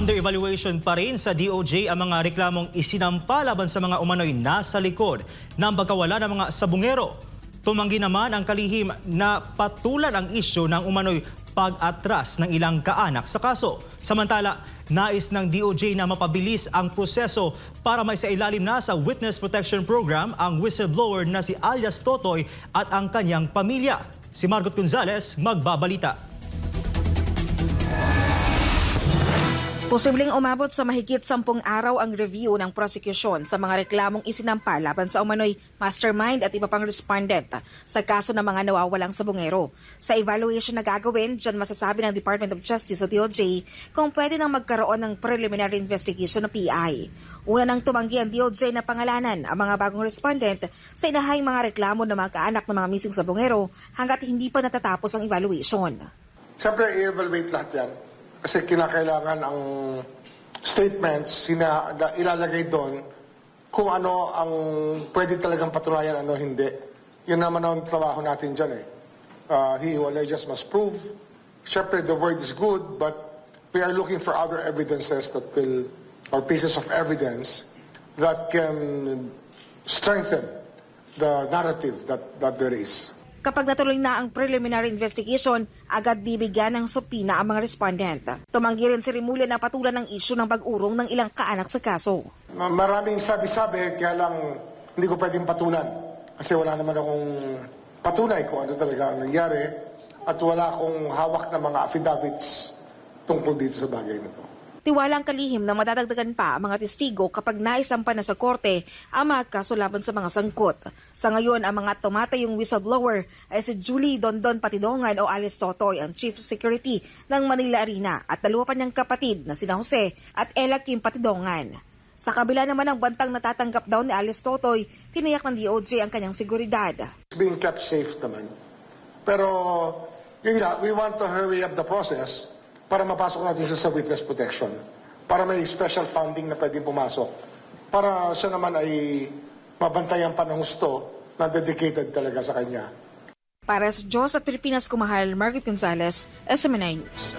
Under evaluation pa rin sa DOJ ang mga reklamong isinampa laban sa mga umano'y nasa likod ng pagkawala ng mga sabungero. Tumanggi naman ang kalihim na patulan ang isyo ng umano'y pag-atras ng ilang kaanak sa kaso. Samantala, nais ng DOJ na mapabilis ang proseso para may ilalim na sa Witness Protection Program ang whistleblower na si alias Totoy at ang kanyang pamilya. Si Margot Gonzalez magbabalita. Posibleng umabot sa mahigit sampung araw ang review ng prosecution sa mga reklamong isinampa laban sa umano'y mastermind at iba pang respondent sa kaso ng mga nawawalang sabungero. Sa evaluation na gagawin, dyan masasabi ng Department of Justice o DOJ kung pwede nang magkaroon ng preliminary investigation ng PI. Una nang tumanggi ang DOJ na pangalanan ang mga bagong respondent sa inahayang mga reklamo ng mga kaanak ng mga missing sabungero hanggat hindi pa natatapos ang evaluation. Siyempre, i-evaluate lahat yan. Kasi kinakailangan ang statements, sina, ilalagay doon kung ano ang pwede talagang patunayan, ano hindi. Yun naman ang trabaho natin dyan eh. Uh, he who alleges must prove. Siyempre, the word is good, but we are looking for other evidences that will, or pieces of evidence that can strengthen the narrative that, that there is. Kapag natuloy na ang preliminary investigation, agad bibigyan ng supina ang mga respondent. Tumanggi rin si Rimulya na patulan ng isyu ng pag-urong ng ilang kaanak sa kaso. Ma- Maraming sabi-sabi, kaya lang hindi ko pwedeng patulan. Kasi wala naman akong patunay kung ano talaga ang nangyari at wala akong hawak na mga affidavits tungkol dito sa bagay na to. Tiwala ang kalihim na madadagdagan pa ang mga testigo kapag naisampa na sa korte ang mga kaso laban sa mga sangkot. Sa ngayon, ang mga tumatayong whistleblower ay si Julie Dondon Patidongan o Alice Totoy, ang Chief Security ng Manila Arena at dalawa pa niyang kapatid na sina Jose at Ella Kim Patidongan. Sa kabila naman ng bantang natatanggap daw ni Alice Totoy, tiniyak ng DOJ ang kanyang seguridad. It's being kept safe naman. Pero, yun nga, we want to hurry up the process para mapasok natin siya sa witness protection. Para may special funding na pwedeng pumasok. Para siya naman ay mabantayan pa ng husto na dedicated talaga sa kanya. Para sa Diyos at Pilipinas Kumahal, Margaret Gonzalez, SMNI News.